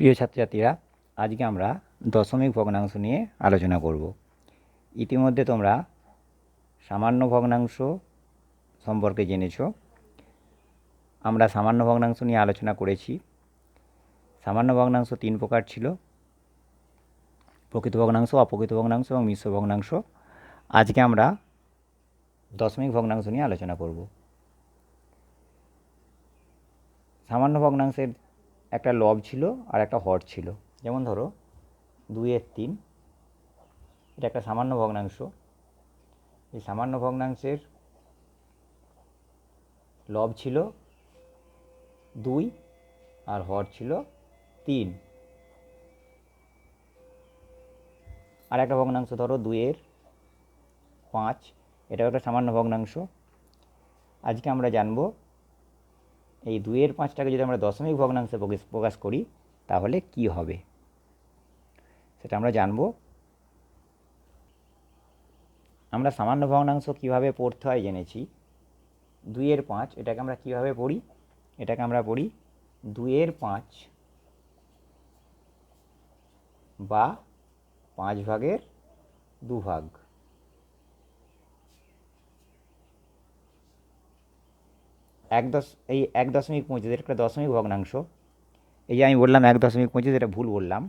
প্রিয় ছাত্রছাত্রীরা, আজকে আমরা দশমিক ভগ্নাংশ নিয়ে আলোচনা করব। ইতিমধ্যে তোমরা সামান্য ভগ্নাংশ সম্পর্কে জেনেছো। আমরা সামান্য ভগ্নাংশ নিয়ে আলোচনা করেছি। সামান্য ভগ্নাংশ তিন প্রকার ছিল। প্রকৃত ভগ্নাংশ, অপ্রকৃত ভগ্নাংশ এবং মিশ্র ভগ্নাংশ। আজকে আমরা দশমিক ভগ্নাংশ নিয়ে আলোচনা করব। সামান্য ভগ্নাংশের একটা লব ছিল আর একটা হর ছিল। যেমন ধরো দুইয়ের তিন, এটা একটা সামান্য ভগ্নাংশ। এই সামান্য ভগ্নাংশের লব ছিল দুই আর হর ছিল তিন। আর একটা ভগ্নাংশ ধরো দুইয়ের পাঁচ, এটাও একটা সামান্য ভগ্নাংশ। আজকে আমরা জানব এই দুইয়ের পাঁচটাকে যদি আমরা দশমিক ভগ্নাংশে প্রকাশ- করি, তাহলে কি হবে? সেটা আমরা জানব। আমরা সামান্য ভগ্নাংশ কীভাবে পড়তে হয় জেনেছি। দুইয়ের পাঁচ, এটাকে আমরা কীভাবে পড়ি? এটাকে আমরা পড়ি দুইয়ের পাঁচ বা পাঁচ ভাগের দু এক দশ, এই এক দশমিক পঁচিশ একটা দশমিক ভগ্নাংশ। এই যে আমি বললাম এক দশমিক পঁচিশ, এটা ভুল বললাম।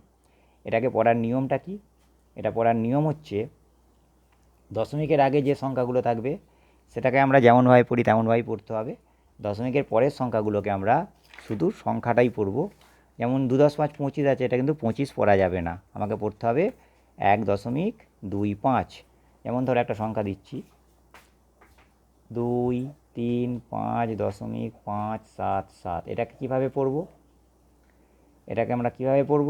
এটাকে পড়ার নিয়মটা কি? এটা পড়ার নিয়ম হচ্ছে, দশমিকের আগে যে সংখ্যাগুলো থাকবে, সেটাকে আমরা যেমনভাবে পড়ি তেমনভাবেই পড়তে হবে। দশমিকের পরের সংখ্যাগুলোকে আমরা শুধু সংখ্যাটাই পড়ব। যেমন দু দশ পাঁচ পঁচিশ আছে, এটা কিন্তু পঁচিশ পড়া যাবে না। আমাকে পড়তে হবে এক দশমিক দুই পাঁচ। যেমন ধরো একটা সংখ্যা দিচ্ছি। দুই তিন পাঁচ দশমিক পাঁচ সাত সাত। এটাকে কীভাবে পড়ব? এটাকে আমরা কীভাবে পড়ব?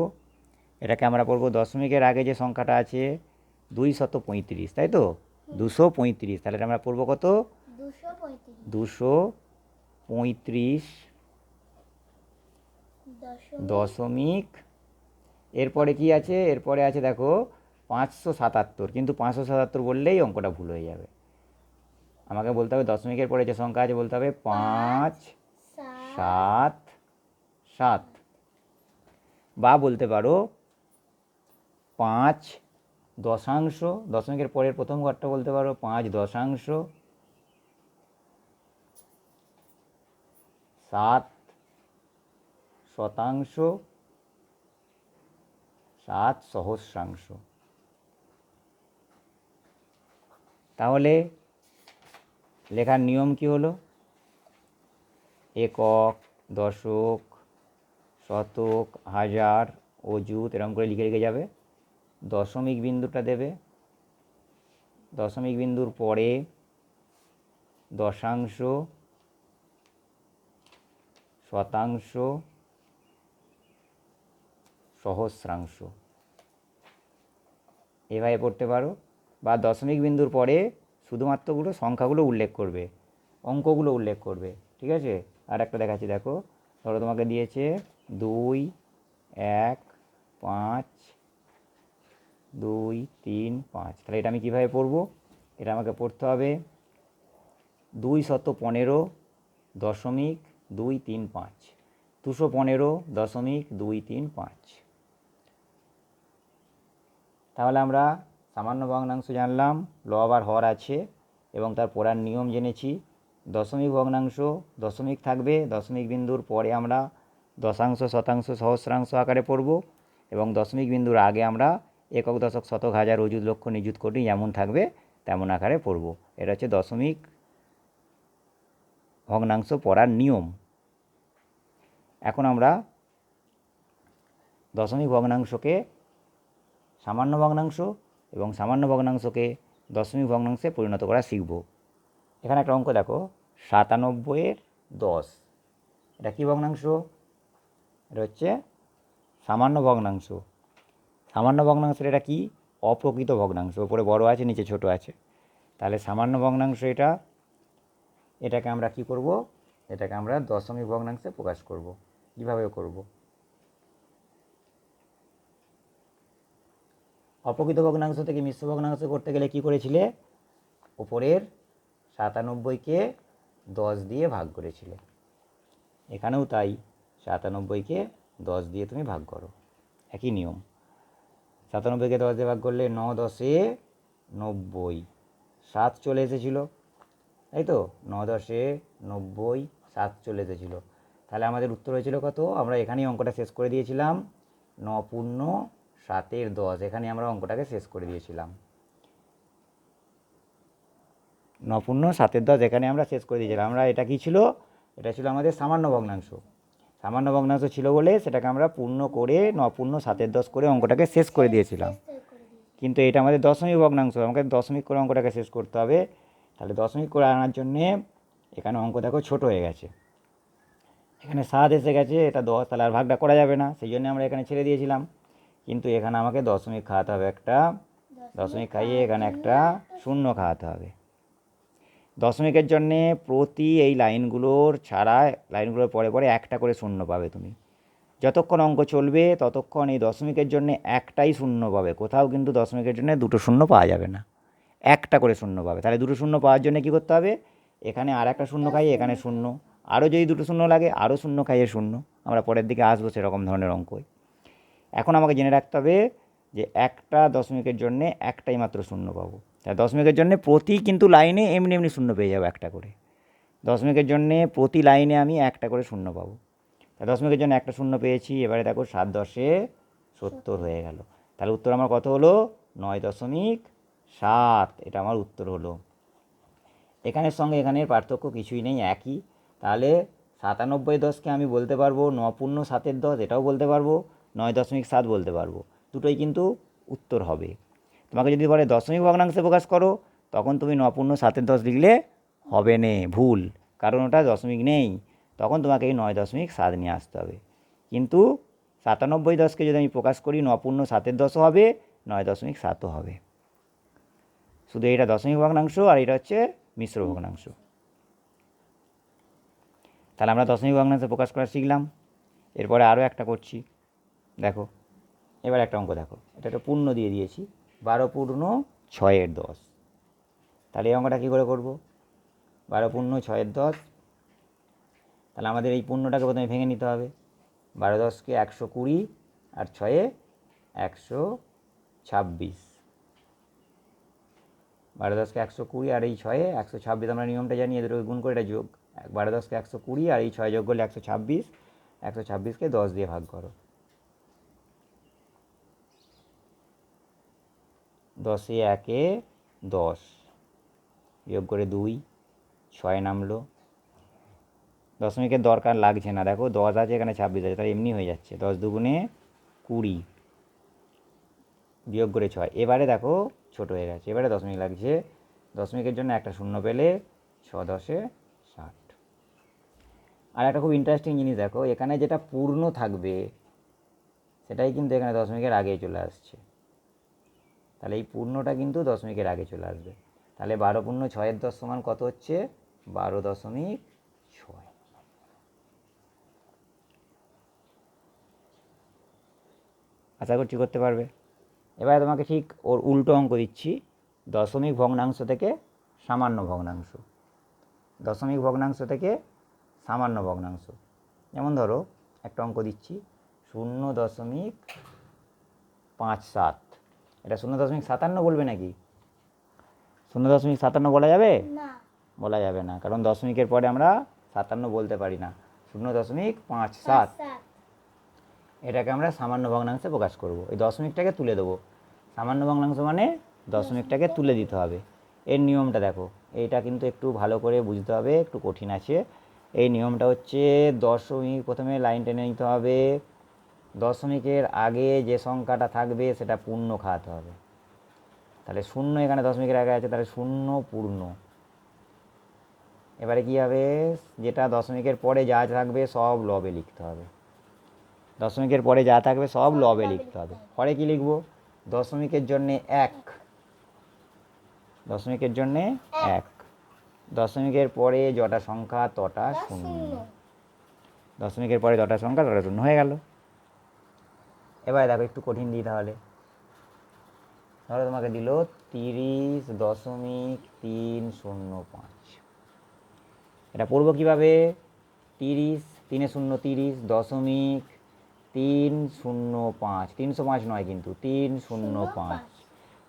এটাকে আমরা পড়ব দশমিকের আগে যে সংখ্যাটা আছে দুই শত পঁয়ত্রিশ তাই তো? দুশো পঁয়ত্রিশ। তাহলে আমরা পড়ব কত? দুশো পঁয়ত্রিশ। দুশো পঁয়ত্রিশ দশমিক। দশমিক। এরপরে কি আছে? এরপরে আছে দেখো পাঁচশো সাতাত্তর। কিন্তু পাঁচশো সাতাত্তর বললেই অঙ্কটা ভুল হয়ে যাবে। আমাকে বলতে হবে দশমিকের পরে যে সংখ্যা আছে বলতে হবে পাঁচ সাত সাত। বা বলতে পারো পাঁচ দশাংশ দশমিকের পরের প্রথম ঘরটা বলতে পারো পাঁচ দশাংশ সাত শতাংশ সাত সহস্রাংশ। তাহলে লেখার নিয়ম কি হলো? একক, দশক, শতক, হাজার, অযুত, এরকম করে লিখে লিখে যাবে। দশমিক বিন্দুটা দেবে। দশমিক বিন্দুর পরে দশাংশ, শতাংশ, সহস্রাংশ। এভাবে পড়তে পারো। বা দশমিক বিন্দুর পরে শুধুমাত্রগুলো সংখ্যাগুলো উল্লেখ করবে, অঙ্কগুলো উল্লেখ করবে, ঠিক আছে? আর একটা দেখাচ্ছি, দেখো, ধরো তোমাকে দিয়েছে দুই, এক, পাঁচ, দুই, তিন, পাঁচ। তাহলে এটা আমি কীভাবে পড়ব? এটা আমাকে পড়তে হবে দুই শত পনেরো দশমিক দুই তিন পাঁচ। দুশো পনেরো দশমিক দুই তিন পাঁচ। তাহলে আমরা সামান্য ভগ্নাংশ জানলাম লব আর হর আছে এবং তার পড়ার নিয়ম জেনেছি। দশমিক ভগ্নাংশ, দশমিক থাকবে, দশমিক বিন্দুর পরে আমরা দশাংশ, শতাংশ, সহস্রাংশ আকারে পড়ব এবং দশমিক বিন্দুর আগে আমরা একক দশক শতক হাজার অযুত লক্ষ নিযুত কোটি যেমন থাকবে তেমন আকারে পড়ব। এটা হচ্ছে দশমিক ভগ্নাংশ পড়ার নিয়ম। এখন আমরা দশমিক ভগ্নাংশকে সামান্য ভগ্নাংশ এবং সামান্য ভগ্নাংশকে দশমিক ভগ্নাংশে পরিণত করা শিখব। এখানে একটা অঙ্ক দেখো, সাতানব্বইয়ের দশ। এটা কী ভগ্নাংশ? এটা হচ্ছে সামান্য ভগ্নাংশ। সামান্য ভগ্নাংশের এটা কি? অপ্রকৃত ভগ্নাংশ। উপরে বড় আছে, নিচে ছোট আছে। তাহলে সামান্য ভগ্নাংশ এটা, এটাকে আমরা কি করব? এটাকে আমরা দশমিক ভগ্নাংশে প্রকাশ করব। কীভাবে করব? অপ্রকৃত ভগ্নাংশ থেকে মিশ্র ভগ্নাংশ করতে গেলে কি করেছিলে? উপরের সাতানব্বইকে দশ দিয়ে ভাগ করেছিলে। এখানেও তাই, সাতানব্বইকে দশ দিয়ে তুমি ভাগ করো। একই নিয়ম। সাতানব্বইকে দশ দিয়ে ভাগ করলে ন দশে নব্বই, সাত চলে এসেছিল। তাই তো? ন দশে নব্বই, সাত চলে এসেছিল। তাহলে আমাদের উত্তর হয়েছিল কত? আমরা এখানেই অঙ্কটা শেষ করে দিয়েছিলাম। ন পূর্ণ সাতের দশ, এখানে আমরা অঙ্কটাকে শেষ করে দিয়েছিলাম। নপূর্ণ সাতের দশ, এখানে আমরা শেষ করে দিয়েছিলাম। আমরা এটা কি ছিল? এটা ছিল আমাদের সামান্য ভগ্নাংশ। সামান্য ভগ্নাংশ ছিল বলে সেটাকে আমরা পূর্ণ করে, নপূর্ণ সাতের দশ করে অঙ্কটাকে শেষ করে দিয়েছিলাম। কিন্তু এটা আমাদের দশমিক ভগ্নাংশ, আমাকে দশমিক করে অঙ্কটাকে শেষ করতে হবে। তাহলে দশমিক করে আনার জন্যে এখানে অঙ্ক দেখো ছোটো হয়ে গেছে। এখানে সাত এসে গেছে, এটা দশ, তাহলে আর ভাগটা করা যাবে না। সেই জন্য আমরা এখানে ছেড়ে দিয়েছিলাম। কিন্তু এখানে আমাকে দশমিক খাওয়াতে হবে একটা দশমিক খাইয়ে এখানে একটা শূন্য খাওয়াতে হবে। দশমিকের জন্যে প্রতি এই লাইনগুলোর ছাড়া লাইনগুলোর পরে পরে একটা করে শূন্য পাবে তুমি। যতক্ষণ অঙ্ক চলবে ততক্ষণ এই দশমিকের জন্য একটাই শূন্য পাবে। কোথাও কিন্তু দশমিকের জন্য দুটো শূন্য পাওয়া যাবে না। একটা করে শূন্য পাবে। তাহলে দুটো শূন্য পাওয়ার জন্য কী করতে হবে? এখানে আর একটা শূন্য খাইয়ে এখানে শূন্য। আরও যদি দুটো শূন্য লাগে আরও শূন্য খাইয়ে শূন্য। আমরা পরের দিকে আসব সেরকম ধরনের অঙ্কই এখন আমাকে জেনে রাখতে হবে যে একটা দশমিকের জন্যে একটাই মাত্র শূন্য পাবো। তাই দশমিকের জন্যে প্রতি কিন্তু লাইনে এমনি এমনি শূন্য পেয়ে যাব একটা করে। দশমিকের জন্যে প্রতি লাইনে আমি একটা করে শূন্য পাবো। তা দশমিকের জন্য একটা শূন্য পেয়েছি, এবারে দেখো সাত দশে সত্তর হয়ে গেল। তাহলে উত্তর আমার কত হলো? নয় দশমিক সাত। এটা আমার উত্তর হলো। এখানের সঙ্গে এখানের পার্থক্য কিছুই নেই, একই। তাহলে সাতানব্বই দশকে আমি বলতে পারব, নপূর্ণ সাতের দশ, এটাও বলতে পারব। নয় দশমিক সাত বলতে পারব। দুটোই কিন্তু উত্তর হবে। তোমাকে যদি বলে দশমিক ভগ্নাংশে প্রকাশ করো, তখন তুমি ন পূর্ণ সাতের দশ লিখলে হবে নে, ভুল। কারণ ওটা দশমিক নেই। তখন তোমাকে এই নয় দশমিক সাত নিয়ে আসতে হবে। কিন্তু সাতানব্বই দশকে যদি আমি প্রকাশ করি ন পূর্ণ সাতের দশও হবে, নয় দশমিক সাতও হবে। শুধু এটা দশমিক ভগ্নাংশ আর এটা হচ্ছে মিশ্র ভগ্নাংশ। তাহলে আমরা দশমিক ভগ্নাংশে প্রকাশ করা শিখলাম। এরপরে আরও একটা করছি। দেখো, এবার একটা অঙ্ক দেখো। এটা একটা পূর্ণ দিয়ে দিয়েছি, বারো পূর্ণ ছয়ের দশ। তাহলে এই অঙ্কটা কী করে করব? বারো পূর্ণ ছয়ের দশ। তাহলে আমাদের এই পূর্ণটাকে প্রথমে ভেঙে নিতে হবে। বারো দশকে একশো কুড়ি আর ছয়ে একশো ছাব্বিশ। বারো দশকে একশো কুড়ি আর এই ছয়ে একশো ছাব্বিশ, আমরা নিয়মটা জানি এদের গুণ করে এটা যোগ। বারো দশকে একশো কুড়ি আর এই ছয় যোগ করলে একশো ছাব্বিশ। একশো ছাব্বিশকে দশ দিয়ে ভাগ করো। দশে একে দশ। বিয়োগ করে দুই, ছয় নামলো। দশমিকের দরকার লাগছে না। দেখো দশ আছে, এখানে ছাব্বিশ আছে, তাহলে এমনি হয়ে যাচ্ছে। দশ দুগুণে কুড়ি বিয়োগ করে ছয়। এবারে দেখো ছোট হয়ে গেছে। এবারে দশমিক লাগছে। দশমিকের জন্য একটা শূন্য পেলে ছ দশে ষাট। আর একটা খুব ইন্টারেস্টিং জিনিস দেখো, এখানে যেটা পূর্ণ থাকবে, সেটাই কিন্তু এখানে দশমিকের আগেই চলে আসছে। তাহলে এই পূর্ণটা কিন্তু দশমিকের আগে চলে আসবে। তাহলে বারো পূর্ণ ছয়ের দশ সমান কত হচ্ছে? বারো দশমিক ছয়। আশা করছি করতে পারবে। এবারে তোমাকে ঠিক ওর উল্টো অঙ্ক দিচ্ছি। দশমিক ভগ্নাংশ থেকে সামান্য ভগ্নাংশ। দশমিক ভগ্নাংশ থেকে সামান্য ভগ্নাংশ। যেমন ধরো, একটা অঙ্ক দিচ্ছি। শূন্য দশমিক পাঁচ সাত। এটা শূন্য দশমিক সাতান্ন বলবে নাকি? শূন্য দশমিক সাতান্ন বলা যাবে? না। বলা যাবে না কারণ দশমিকের পরে আমরা সাতান্ন বলতে পারি না। শূন্য দশমিক পাঁচ সাত। সাত। এটাকে আমরা সামান্য ভগ্নাংশে প্রকাশ করব। এই দশমিকটাকে তুলে দেবো। সামান্য ভগ্নাংশ মানে দশমিকটাকে তুলে দিতে হবে। এর নিয়মটা দেখো। এইটা কিন্তু একটু ভালো করে বুঝতে হবে একটু কঠিন আছে। এই নিয়মটা হচ্ছে দশমিক প্রথমে লাইন টেনে নিতে হবে। দশমিকের আগে যে সংখ্যাটা থাকবে সেটা পূর্ণ খাওয়াতে হবে। তাহলে শূন্য এখানে দশমিকের আগে আছে, তাহলে শূন্য পূর্ণ। এবারে কী হবে? যেটা দশমিকের পরে যা থাকবে সব লবে লিখতে হবে। দশমিকের পরে যা থাকবে সব লবে লিখতে হবে। পরে কি লিখব? দশমিকের জন্যে এক। দশমিকের জন্যে এক। দশমিকের পরে যটা সংখ্যা তটা শূন্য। দশমিকের পরে যটা সংখ্যা তটা শূন্য হয়ে গেল। এবার দেখো একটু কঠিন দিই তাহলে। ধরো তোমাকে দিল তিরিশ দশমিক তিন শূন্য পাঁচ। এটা পড়ব কীভাবে? তিরিশ তিনে শূন্য তিরিশ দশমিক তিন শূন্য পাঁচ। তিনশো পাঁচ নয় কিন্তু তিন শূন্য পাঁচ।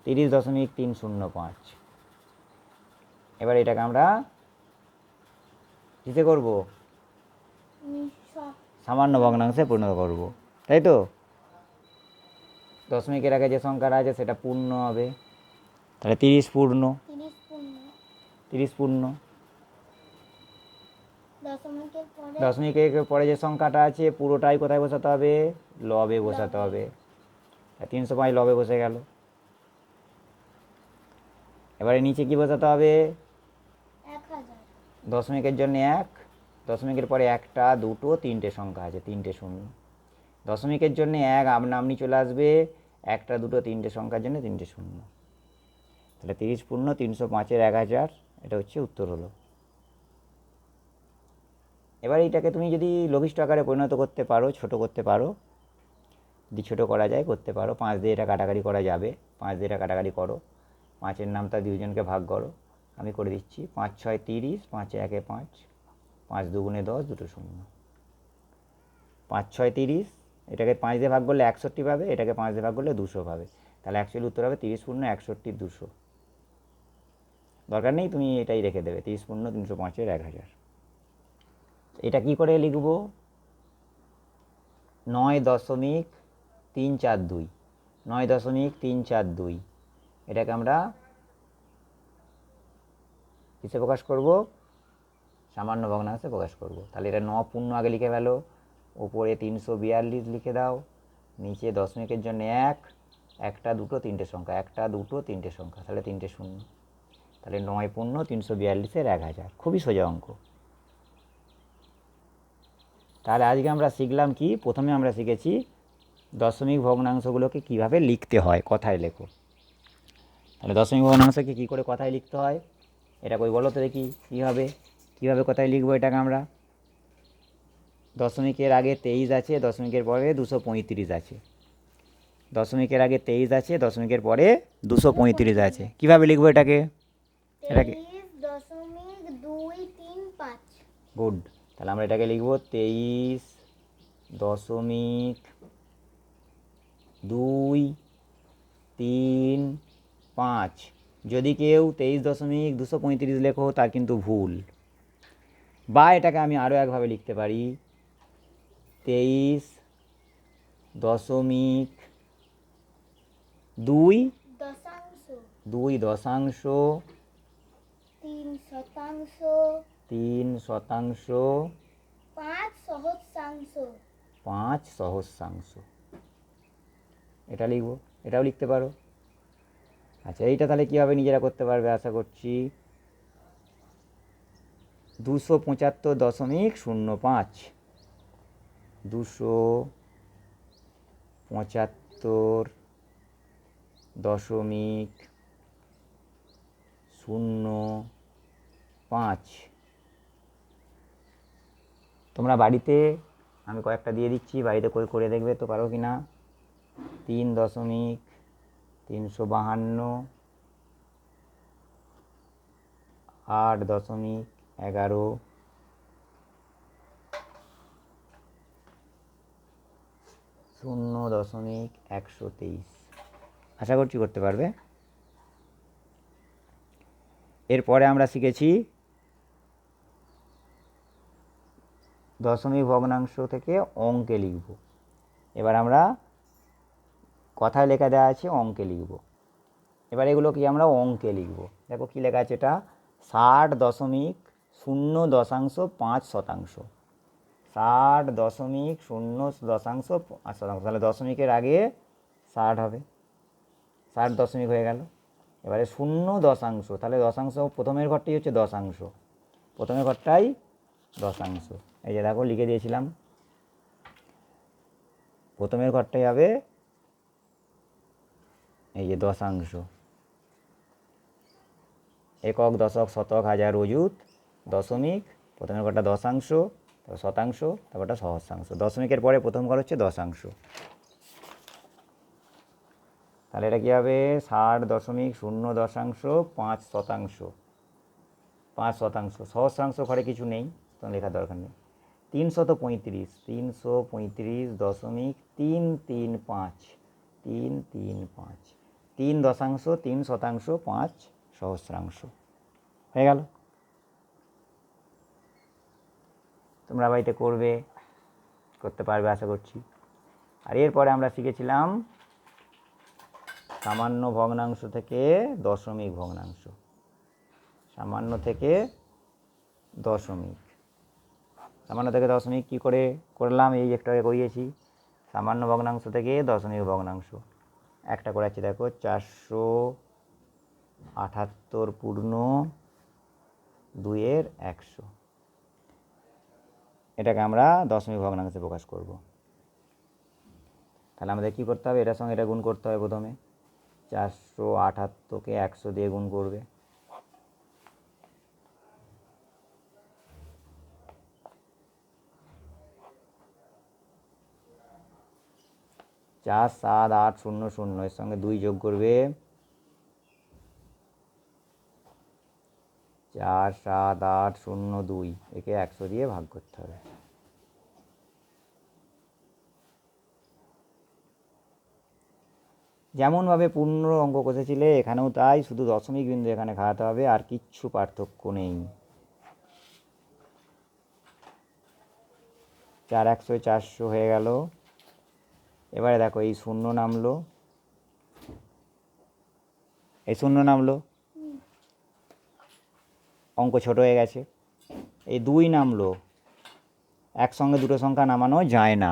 তিরিশ দশমিক তিন শূন্য পাঁচ। এবার এটাকে আমরা কিসে করব? সামান্য ভগ্নাংশে পরিণত করব। তাই তো? দশমিকের আগে যে সংখ্যাটা আছে সেটা পূর্ণ হবে। তাহলে তিরিশ পূর্ণ। তিরিশ পূর্ণ। দশমিকের পরে যে সংখ্যাটা আছে পুরোটাই কোথায় বসাতে হবে? লবে বসাতে হবে। তিনশো পাঁচ লবে বসে গেল। এবারে নিচে কি বসাতে হবে? দশমিকের জন্য এক দশমিকের পরে একটা দুটো তিনটে সংখ্যা আছে তিনটে শূন্য। দশমিকের জন্য এক আপনা চলে আসবে। একটা, দুটো, তিনটে সংখ্যার জন্য তিনটে শূন্য। তাহলে তিরিশ পূর্ণ তিনশো পাঁচের এক হাজার, এটা হচ্ছে উত্তর হলো। এবার এইটাকে তুমি যদি লঘিষ্ঠ আকারে পরিণত করতে পারো, ছোট করতে পারো, যদি ছোটো করা যায়, করতে পারো। পাঁচ দিয়ে এটা কাটাকাটি করা যাবে। পাঁচ দিয়ে এটা কাটাকাটি করো। পাঁচের নামটা দুজনকে ভাগ করো। আমি করে দিচ্ছি, পাঁচ ছয় তিরিশ, পাঁচে একে পাঁচ পাঁচ দুগুণে দশ, দুটো শূন্য। পাঁচ ছয় তিরিশ এটাকে পাঁচ দিয়ে ভাগ করলে একষট্টি পাবে, এটাকে পাঁচ দিয়ে ভাগ করলে দুশো পাবে। তাহলে অ্যাকচুয়ালি উত্তর হবে তিরিশ পূর্ণ একষট্টি দুশো। দরকার নেই, তুমি এটাই রেখে দেবে, তিরিশ পূর্ণ তিনশো পাঁচের এক হাজার। এটা কি করে লিখব? নয় দশমিক তিন চার দুই। নয় দশমিক তিন চার দুই। এটাকে আমরা কিসে প্রকাশ করব? সামান্য ভগ্নাংশে প্রকাশ করব। তাহলে এটা ন পূর্ণ আগে লিখে ফেলো। ওপরে তিনশো বিয়াল্লিশ লিখে দাও, নিচে দশমিকের জন্য এক, একটা, দুটো, তিনটে সংখ্যা, একটা, দুটো, তিনটে সংখ্যা, তাহলে তিনটে শূন্য। তাহলে নয় পূর্ণ তিনশো বিয়াল্লিশের এক হাজার, খুবই সোজা অঙ্ক। তাহলে আজকে আমরা শিখলাম কি? প্রথমে আমরা শিখেছি দশমিক ভগ্নাংশগুলোকে কীভাবে লিখতে হয়, কথায় লেখো। তাহলে দশমিক ভগ্নাংশকে কী করে কথায় লিখতে হয়? এটা কই বলো তো দেখি, কী হবে? কীভাবে কথায় লিখব এটাকে আমরা? দশমিকের আগে তেইশ আছে দশমিকের পরে দুশো পঁয়ত্রিশ আছে। দশমিকের আগে তেইশ আছে দশমিকের পরে দুশো পঁয়ত্রিশ আছে। কীভাবে লিখব এটাকে? এটাকে গুড। তাহলে আমরা এটাকে লিখব তেইশ দশমিক দুই তিন পাঁচ। যদি কেউ তেইশ দশমিক দুশো পঁয়ত্রিশ লেখো তার কিন্তু ভুল। বা এটাকে আমি আরও একভাবে লিখতে পারি। তেইশ দশমিক দুই দশাংশ। দুই দশাংশ। তিন শতাংশ। তিন শতাংশ। পাঁচ সহস্রাংশ। পাঁচ সহস্রাংশ। এটা লিখব এটাও লিখতে পারো। আচ্ছা এইটা তাহলে কীভাবে নিজেরা করতে পারবে আশা করছি? দুশো পঁচাত্তর দশমিক শূন্য পাঁচ। দুশো পঁচাত্তর দশমিক শূন্য পাঁচ। তোমরা বাড়িতে, আমি কয়েকটা দিয়ে দিচ্ছি, বাড়িতে করে করে দেখবে তো পারো কি না তিন দশমিক তিনশো বাহান্ন, আট দশমিক এগারো শূন্য দশমিক একশো তেইশ। আশা করছি করতে পারবে। এরপরে আমরা শিখেছি দশমিক ভগ্নাংশ থেকে অঙ্কে লিখব। এবার আমরা কথায় লেখা দেওয়া আছে অঙ্কে লিখব। এবার এগুলো কি আমরা অঙ্কে লিখব। দেখো কি লেখা আছে এটা? ষাট দশমিক শূন্য দশাংশ পাঁচ শতাংশ। ষাট দশমিক শূন্য দশাংশ পাঁচ শতাংশ তাহলে দশমিকের আগে ষাট হবে। ষাট দশমিক হয়ে গেল। এবারে শূন্য দশাংশ, তাহলে দশাংশ প্রথমের ঘরটাই হচ্ছে দশাংশ। প্রথমের ঘরটাই দশাংশ। এই যে দেখো, লিখে দিয়েছিলাম। প্রথমের ঘরটাই হবে এই যে দশাংশ। একক, দশক, শতক, হাজার, অযুত, দশমিক, প্রথমের ঘরটা দশাংশ তারপর শতাংশ তারপরটা সহস্রাংশ। দশমিকের পরে প্রথম ঘর হচ্ছে দশাংশ। তাহলে এটা কী হবে? ষাট দশমিক শূন্য দশাংশ, পাঁচ শতাংশ। পাঁচ শতাংশ। সহস্রাংশ ঘরে কিছু নেই তো লেখার দরকার নেই। তিনশত পঁয়ত্রিশ, তিনশো পঁয়ত্রিশ দশমিক তিন তিন পাঁচ, তিন তিন পাঁচ। তিন দশাংশ, তিন শতাংশ, পাঁচ সহস্রাংশ। হয়ে গেল। তোমরা বাড়িতে করবে, করতে পারবে আশা করছি। আর এরপরে আমরা শিখেছিলাম সামান্য ভগ্নাংশ থেকে দশমিক ভগ্নাংশ। সামান্য থেকে দশমিক। সামান্য থেকে দশমিক কী করে করলাম? এই একটু আগে করিয়েছি। সামান্য ভগ্নাংশ থেকে দশমিক ভগ্নাংশ। একটা করাচ্ছি, দেখো, চারশো আটাত্তর পূর্ণ দুইয়ের একশো। এটাকে আমরা দশমিক ভগ্নাংশে প্রকাশ করব। তাহলে আমাদের কী করতে হবে? এটার সঙ্গে এটা গুণ করতে হবে প্রথমে। চারশো আটাত্তরকে একশো দিয়ে গুণ করবে। চার, সাত, আট, শূন্য শূন্য, এর সঙ্গে দুই যোগ করবে চার সাত আট শূন্য দুই। একে একশো দিয়ে ভাগ করতে হবে। যেমনভাবে পূর্ণ অঙ্ক কষেছিলে, এখানেও তাই, শুধু দশমিক বিন্দু এখানে খাওয়াতে হবে, আর কিচ্ছু পার্থক্য নেই। চার একশো চারশো হয়ে গেল। এবারে দেখো, এই শূন্য নামলো। এই শূন্য নামলো। অঙ্ক ছোট হয়ে গেছে। এই দুই নামলো। একসঙ্গে দুটো সংখ্যা নামানো যায় না।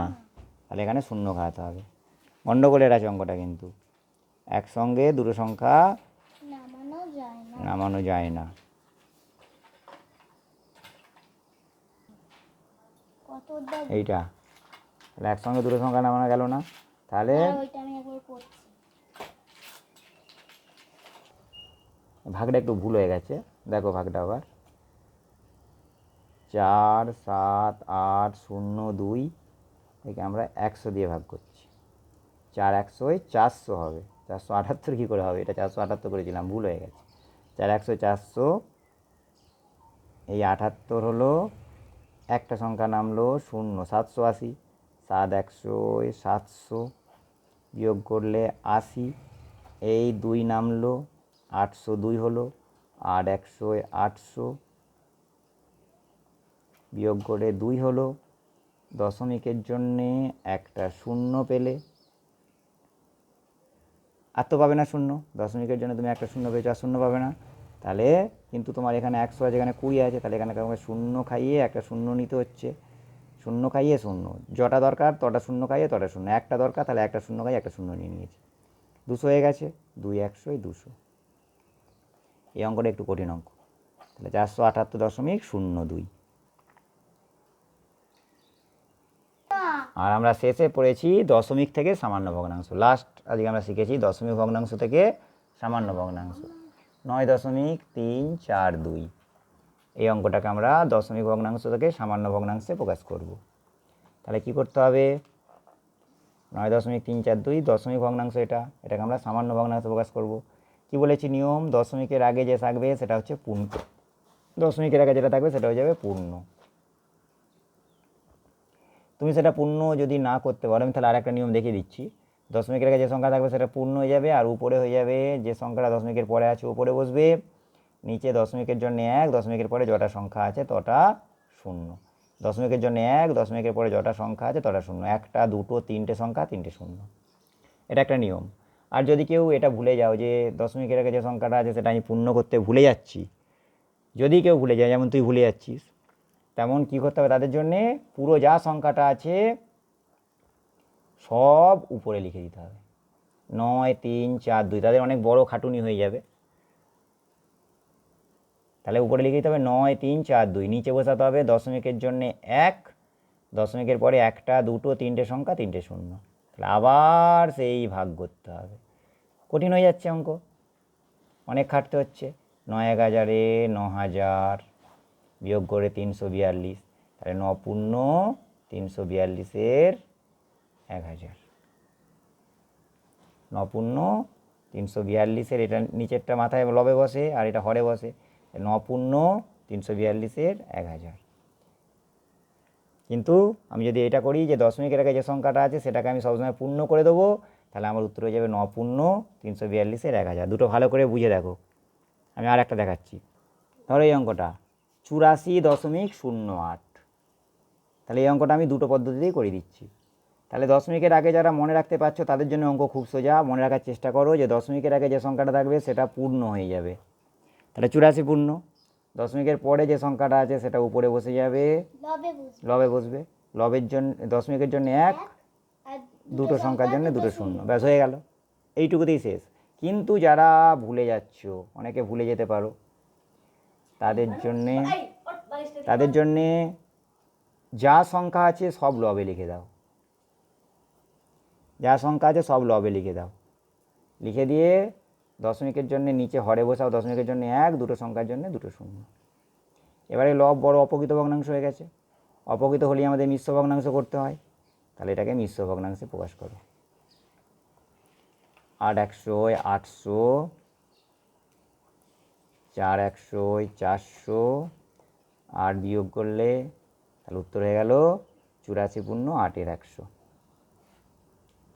তাহলে এখানে শূন্য খাওয়াতে হবে। গণ্ডগোলের আছে অঙ্কটা কিন্তু। একসঙ্গে দুটো সংখ্যা নামানো যায় না। এইটা। তাহলে একসঙ্গে দুটো সংখ্যা নামানো গেল না। তাহলে ভাগটা একটু ভুল হয়ে গেছে। দেখো ভাগটা আবার। চার, সাত, আট, শূন্য, দুই, একে আমরা একশো দিয়ে ভাগ করছি। চার একশোয় চারশো হবে। চারশো আটাত্তর কী করে হবে? এটা চারশো আটাত্তর করেছিলাম, ভুল হয়ে গেছে। চার একশো, চারশো, এই আটাত্তর হলো, একটা সংখ্যা নামলো শূন্য, সাতশো আশি। সাত একশোয় সাতশো বিয়োগ করলে আশি। এই দুই নামলো, আটশো দুই হলো। আর একশোয় আটশো। বিয়োগ করে দুই হলো। দশমিকের জন্যে একটা শূন্য পেলে। আর তো পাবে না শূন্য। দশমিকের জন্য তুমি একটা শূন্য পেয়েছ, আর শূন্য পাবে না। তাহলে কিন্তু তোমার এখানে একশো আছে এখানে কুড়ি আছে, তাহলে এখানে তোমাকে শূন্য খাইয়ে একটা শূন্য নিতে হচ্ছে। শূন্য খাইয়ে শূন্য। যটা দরকার তটা শূন্য খাইয়ে তটা শূন্য। একটা দরকার, তাহলে একটা শূন্য খাইয়ে একটা শূন্য নিয়ে নিয়েছে। দুশো হয়ে গেছে। দুই একশোই দুশো। এই অঙ্কটা একটু কঠিন অঙ্ক। তাহলে চারশো আটাত্তর দশমিক শূন্য দুই। আর আমরা শেষে পড়েছি দশমিক থেকে সামান্য ভগ্নাংশ। লাস্ট আজকে আমরা শিখেছি দশমিক ভগ্নাংশ থেকে সামান্য ভগ্নাংশ। নয় দশমিক তিন চার দুই। এই অঙ্কটাকে আমরা দশমিক ভগ্নাংশ থেকে সামান্য ভগ্নাংশে প্রকাশ করব। তাহলে কি করতে হবে? নয় দশমিক তিন চার দুই দশমিক ভগ্নাংশ এটা। এটাকে আমরা সামান্য ভগ্নাংশে প্রকাশ করব। কি বলেছি? নিয়ম দশমিকের আগে যে থাকবে সেটা হচ্ছে পূর্ণ। দশমিকের আগে যেটা থাকবে সেটা হয়ে যাবে পূর্ণ। তুমি সেটা পূর্ণ যদি না করতে পারো, আমি তাহলে আর একটা নিয়ম দেখিয়ে দিচ্ছি। দশমিকের আগে যে সংখ্যা থাকবে সেটা পূর্ণ হয়ে যাবে আর উপরে হয়ে যাবে যে সংখ্যাটা দশমিকের পরে আছে উপরে বসবে। নিচে দশমিকের জন্য এক, দশমিকের পরে যটা সংখ্যা আছে তটা শূন্য। দশমিকের জন্য এক, দশমিকের পরে যটা সংখ্যা আছে তটা শূন্য। একটা, দুটো, তিনটে সংখ্যা, তিনটে শূন্য। এটা একটা নিয়ম। আর যদি কেউ এটা ভুলে যাও যে দশমিকের আগে যে সংখ্যাটা আছে সেটা আমি পূর্ণ করতে ভুলে যাচ্ছি, যদি কেউ ভুলে যায়, যেমন তুই ভুলে যাচ্ছিস, তেমন কী করতে হবে? তাদের জন্যে পুরো যা সংখ্যাটা আছে সব উপরে লিখে দিতে হবে। নয়, তিন, চার, দুই, তাদের অনেক বড় খাটুনি হয়ে যাবে। তাহলে উপরে লিখে দিতে হবে নয়, তিন, চার, দুই, নিচে বসাতে হবে দশমিকের জন্যে এক, দশমিকের পরে একটা, দুটো, তিনটে সংখ্যা, তিনটে শূন্য। তাহলে আবার সেই ভাগ করতে হবে। কঠিন হয়ে যাচ্ছে অঙ্ক। অনেক খাটতে হচ্ছে। নয় এক হাজারে ন হাজার বিয়োগ করে তিনশো বিয়াল্লিশ। তাহলে ন পূর্ণ তিনশো বিয়াল্লিশের এক হাজার। ন পূর্ণ তিনশো বিয়াল্লিশের এটা নিচেরটা মাথায় লবে বসে আর এটা হরে বসে। ন পূর্ণ তিনশো বিয়াল্লিশের এক হাজার। কিন্তু আমি যদি এটা করি যে দশমিকের আগে যে সংখ্যাটা আছে সেটাকে আমি সবসময় পূর্ণ করে দেবো। তাহলে আমার উত্তর হয়ে যাবে ন পূর্ণ তিনশো বিয়াল্লিশের এক হাজার। দুটো ভালো করে বুঝে দেখো। আমি আর একটা দেখাচ্ছি। ধরো এই অঙ্কটা। চুরাশি দশমিক শূন্য আট। তাহলে এই অঙ্কটা আমি দুটো পদ্ধতিতেই করে দিচ্ছি। তাহলে দশমিকের আগে যারা মনে রাখতে পারছ তাদের জন্য অঙ্ক খুব সোজা। মনে রাখার চেষ্টা করো যে দশমিকের আগে যে সংখ্যাটা থাকবে সেটা পূর্ণ হয়ে যাবে। তাহলে চুরাশি পূর্ণ। দশমিকের পরে যে সংখ্যাটা আছে সেটা উপরে বসে যাবে। লবে বসবে। লবের জন্য দশমিকের জন্য এক। দুটো সংখ্যার জন্য দুটো শূন্য। ব্যাস হয়ে গেল। এইটুকুতেই শেষ। কিন্তু যারা ভুলে যাচ্ছ অনেকে ভুলে যেতে পারো। তাদের জন্যে তাদের জন্যে যা সংখ্যা আছে সব লবে লিখে দাও। যা সংখ্যা আছে সব লবে লিখে দাও। লিখে দিয়ে দশমিকের জন্য নিচে হরে বসাও। দশমিকের জন্য এক দুটো সংখ্যার জন্য দুটো শূন্য। এবারে লব বড় অপকৃত ভগ্নাংশ হয়ে গেছে। অপকৃত হলেই আমাদের মিশ্র ভগ্নাংশ করতে হয়। তাহলে এটাকে মিশ্র ভগ্নাংশে প্রকাশ করো। আট একশো আটশো, চার একশো চারশো, আট বিয়োগ করলে তাহলে উত্তর হয়ে গেল চুরাশি পূর্ণ আটের একশো।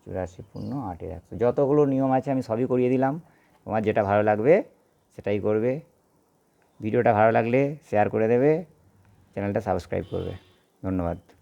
চুরাশি পূর্ণ আটের একশো। যতগুলো নিয়ম আছে আমি সবই করিয়ে দিলাম। তোমার যেটা ভালো লাগবে সেটাই করবে। ভিডিওটা ভালো লাগলে শেয়ার করে দেবে। চ্যানেলটা সাবস্ক্রাইব করবে। ধন্যবাদ।